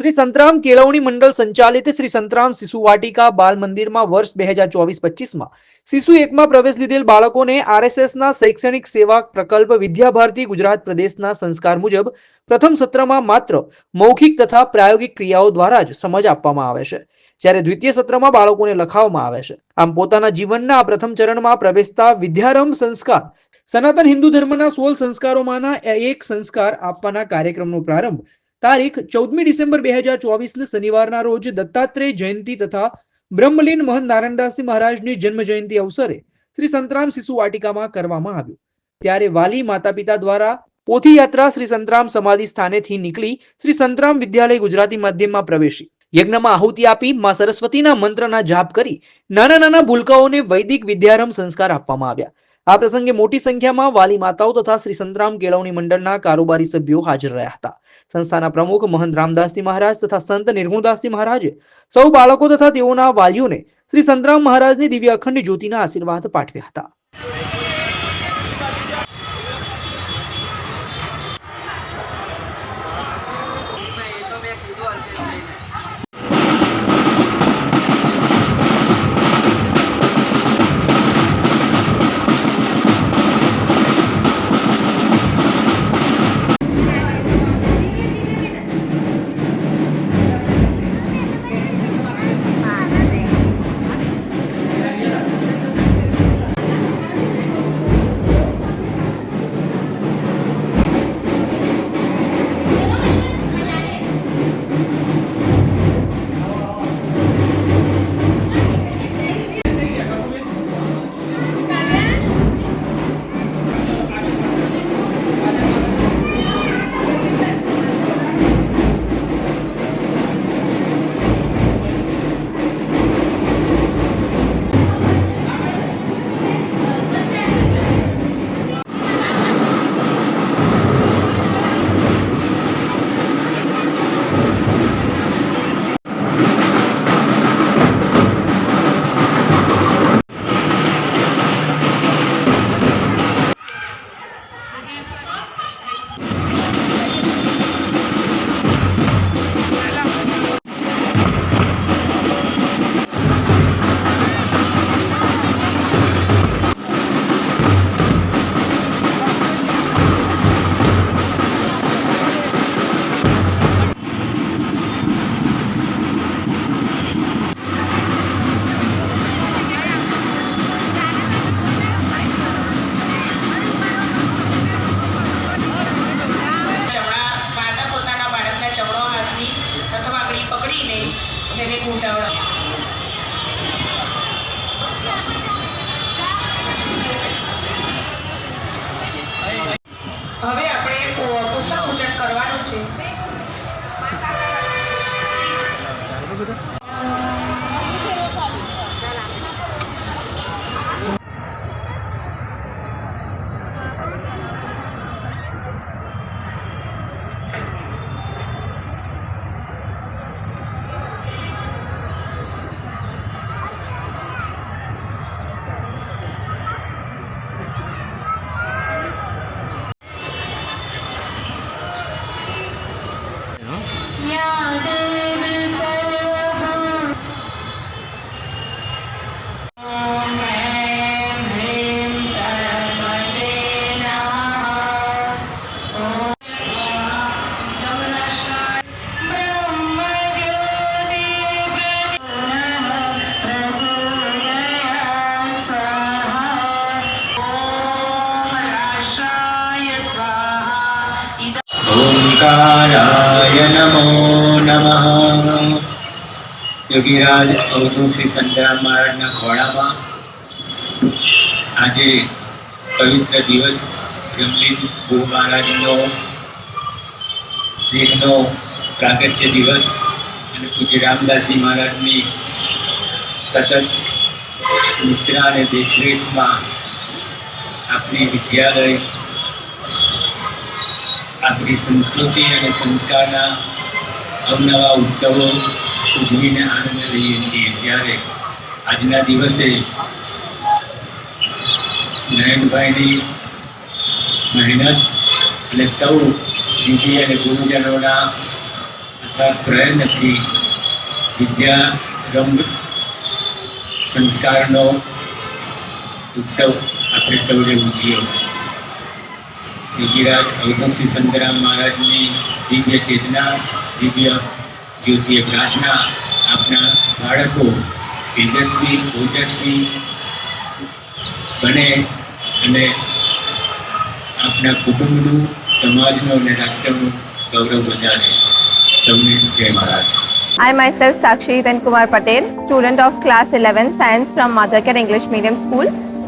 શ્રી સંતરામ કેળવણી મંડળ સંચાલિત શ્રી સંતરામ શિશુ વાટિકા બાલ મંદિરમાં વર્ષ બે હજાર ચોવીસ પચીસમાં શિશુ એકમાં પ્રવેશ લીધેલ બાળકોને આરએસએસના શૈક્ષણિક સેવા પ્રકલ્પ વિદ્યાભારતી ગુજરાત પ્રદેશના સંસ્કાર મુજબ પ્રથમ સત્રમાં માત્ર મૌખિક તથા પ્રાયોગિક ક્રિયાઓ દ્વારા જ સમજ આપવામાં આવે છે. જ્યારે દ્વિતીય સત્રમાં બાળકોને લખાવવામાં આવે છે. આમ પોતાના જીવનના પ્રથમ ચરણમાં પ્રવેશતા વિદ્યારંભ સંસ્કાર, સનાતન હિન્દુ ધર્મના સોળ સંસ્કારોમાંના એક સંસ્કાર આપવાના કાર્યક્રમનો પ્રારંભ તારીખ ચૌદમી ડિસેમ્બર બે હજાર ચોવીસને શનિવારના રોજ દત્તાત્રેય જયંતિ તથા બ્રહ્મલીન મહંત નારાયણદાસજી મહારાજની જન્મ જયંતિ અવસરે શ્રી સંતરામ શિશુ વાટિકામાં કરવામાં આવ્યું. ત્યારે વાલી માતા પિતા દ્વારા પોથી યાત્રા શ્રી સંતરામ સમાધિ સ્થાનેથી નીકળી શ્રી સંતરામ વિદ્યાલય ગુજરાતી માધ્યમમાં પ્રવેશી. યજ્ઞમાં આહુતિ આપી માં સરસ્વતીના મંત્રના જાપ કરી નાના નાના ભૂલકાઓને વૈદિક વિદ્યારંભ સંસ્કાર આપવામાં આવ્યા. આ પ્રસંગે મોટી સંખ્યામાં વાલી માતાઓ તથા શ્રી સંતરામ કેળવણી મંડળના કારોબારી સભ્યો હાજર રહ્યા હતા. સંસ્થાના પ્રમુખ મહંત રામદાસજી મહારાજ તથા સંત નિર્ગુણદાસજી મહારાજે સૌ બાળકો તથા તેઓના વાલીઓને શ્રી સંતરામ મહારાજની દિવ્ય અખંડ જ્યોતિના આશીર્વાદ પાઠવ્યા હતા. 不对？ઓંકારાય નમો નમઃ યોગીરાજ અવધૂત શ્રી સંતરામ મહારાજના ખોળામાં આજે પવિત્ર દિવસ જમલીન ગુરુ મહારાજનો દેહનો પ્રાગત્ય દિવસ અને પૂજ્ય રામદાસજી મહારાજની સતત નિશ્રા અને દેખરેખમાં આપણી વિદ્યાલય આપણી સંસ્કૃતિ અને સંસ્કારના અવનવા ઉત્સવો ઉજવીને આનંદ લઈએ છીએ. ત્યારે આજના દિવસે નયનભાઈની મહેનત અને સૌ વિધિ અને ગુરુજનોના અથવા પ્રયત્નથી વિદ્યા રંગ સંસ્કારનો ઉત્સવ આપણે સૌને ઉજવ્યો યોગીરાજ અવધશ્રી સંતરામ મહારાજની દિવ્ય ચેતના દિવ્ય જ્યોતિએ પ્રાર્થના આપના બાળકો તેજસ્વી ઓજસ્વી બને અને આપના કુટુંબનું સમાજનું અને રાષ્ટ્રનું ગૌરવ વધારે સૌને જય મહારાજ I myself Sakshi Kumar Patel, student of class 11 science from Madhakar English Medium School.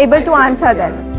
able to answer them.